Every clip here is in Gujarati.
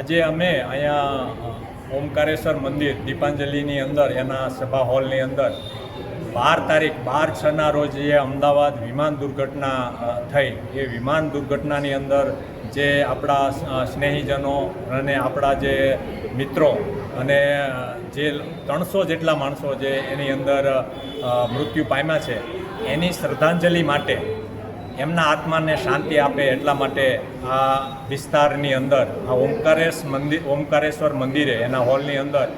આજે અમે અહીંયા ઓમકારેશ્વર મંદિર, દીપાંજલિની અંદર, એના સભા હોલની અંદર બાર તારીખ, બાર છના રોજ જે અમદાવાદ વિમાન દુર્ઘટના થઈ. એ વિમાન દુર્ઘટનાની અંદર જે આપણા સ્નેહીજનો અને આપણા જે મિત્રો અને જે ત્રણસો જેટલા માણસો જે એની અંદર મૃત્યુ પામ્યા છે, એની શ્રદ્ધાંજલિ માટે એમના આત્માને શાંતિ આપે એટલા માટે આ વિસ્તારની અંદર, આ ઓમકારેશ મંદિર ઓમકારેશ્વર મંદિરે, એના હોલની અંદર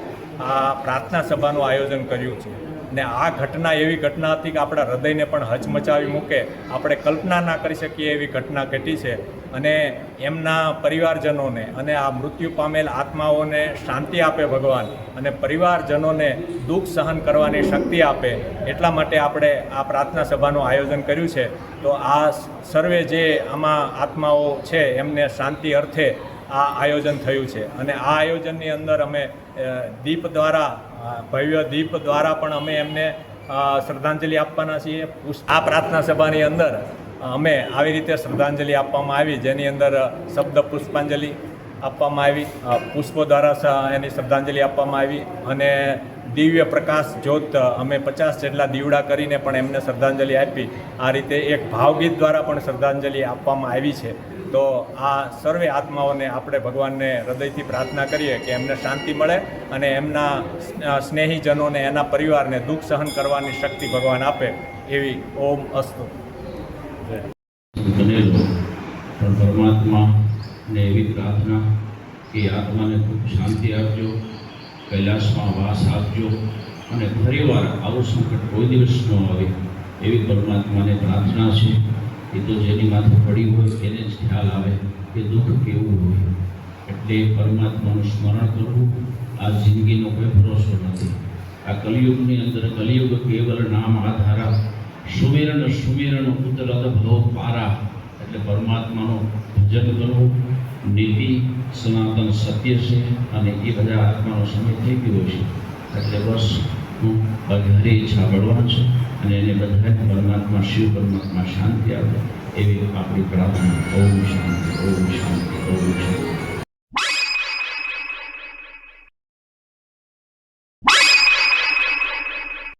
આ પ્રાર્થના સભાનું આયોજન કર્યું છે. ને આ ઘટના એવી ઘટના હતી કે આપણા હૃદયને પણ હચમચાવી મૂકે. આપણે કલ્પના ના કરી શકીએ એવી ઘટના ઘટી છે. અને એમના પરિવારજનોને અને આ મૃત્યુ પામેલ આત્માઓને શાંતિ આપે ભગવાન. અને પરિવારજનોને દુઃખ સહન કરવાની શક્તિ આપે. એટલા માટે આપણે આ પ્રાર્થના સભાનું આયોજન કર્યું છે. તો આ સર્વે જે આમાં આત્માઓ છે, એમને શાંતિ અર્થે આ આયોજન થયું છે. અને આ આયોજનની અંદર અમે દીપ દ્વારા ભવ્ય દીપ દ્વારા પણ અમે એમને શ્રદ્ધાંજલિ આપવાના છીએ. આ પ્રાર્થના સભાની અંદર અમે આવી રીતે શ્રદ્ધાંજલિ આપવામાં આવી, જેની અંદર શબ્દ પુષ્પાંજલિ આપવામાં આવી પુષ્પો દ્વારા એની શ્રદ્ધાંજલિ આપવામાં આવી અને દિવ્ય પ્રકાશ જ્યોત, અમે પચાસ જેટલા દીવડા કરીને પણ એમને શ્રદ્ધાંજલિ આપી. આ રીતે એક ભાવગીત દ્વારા પણ શ્રદ્ધાંજલિ આપવામાં આવી છે. તો આ સર્વે આત્માઓને આપણે ભગવાનને હૃદયથી પ્રાર્થના કરીએ કે એમને શાંતિ મળે અને એમના સ્નેહીજનોને, એના પરિવારને દુઃખ સહન કરવાની શક્તિ ભગવાન આપે એવી ઓમ અસ્તુ. પરમાત્માને એવી પ્રાર્થના કે આત્માને ખૂબ શાંતિ આપજો. કૈલાસમાં વાસ આપજો અને ફરીવાર આવું સંકટ કોઈ દિવસ ન આવે એવી પરમાત્માને પ્રાર્થના છે એ તો જેની માથે પડી હોય એને જ ખ્યાલ આવે કે દુઃખ કેવું હોય. એટલે પરમાત્માનું સ્મરણ કરવું આ જિંદગીનો કોઈ ભરોસો નથી. આ કલિયુગની અંદર કલિયુગ કેવલ નામ આધારા સુમેરણ સુમેરણ ઉતરત ભલો પારા એટલે પરમાત્માનું ભજન કરવું નીતિ સનાતન સત્ય છે અને એ બધા આત્માનો સમય થઈ ગયો છે. એટલે બસ હું અઘરે ઈચ્છા બળવાન છે અને એને બધાને પરમાત્મા, શિવ પરમાત્મા શાંતિ આપે એવી આપણી પ્રાર્થના. ઓમ શાંતિ ઓમ શાંતિ ઓમ શાંતિ.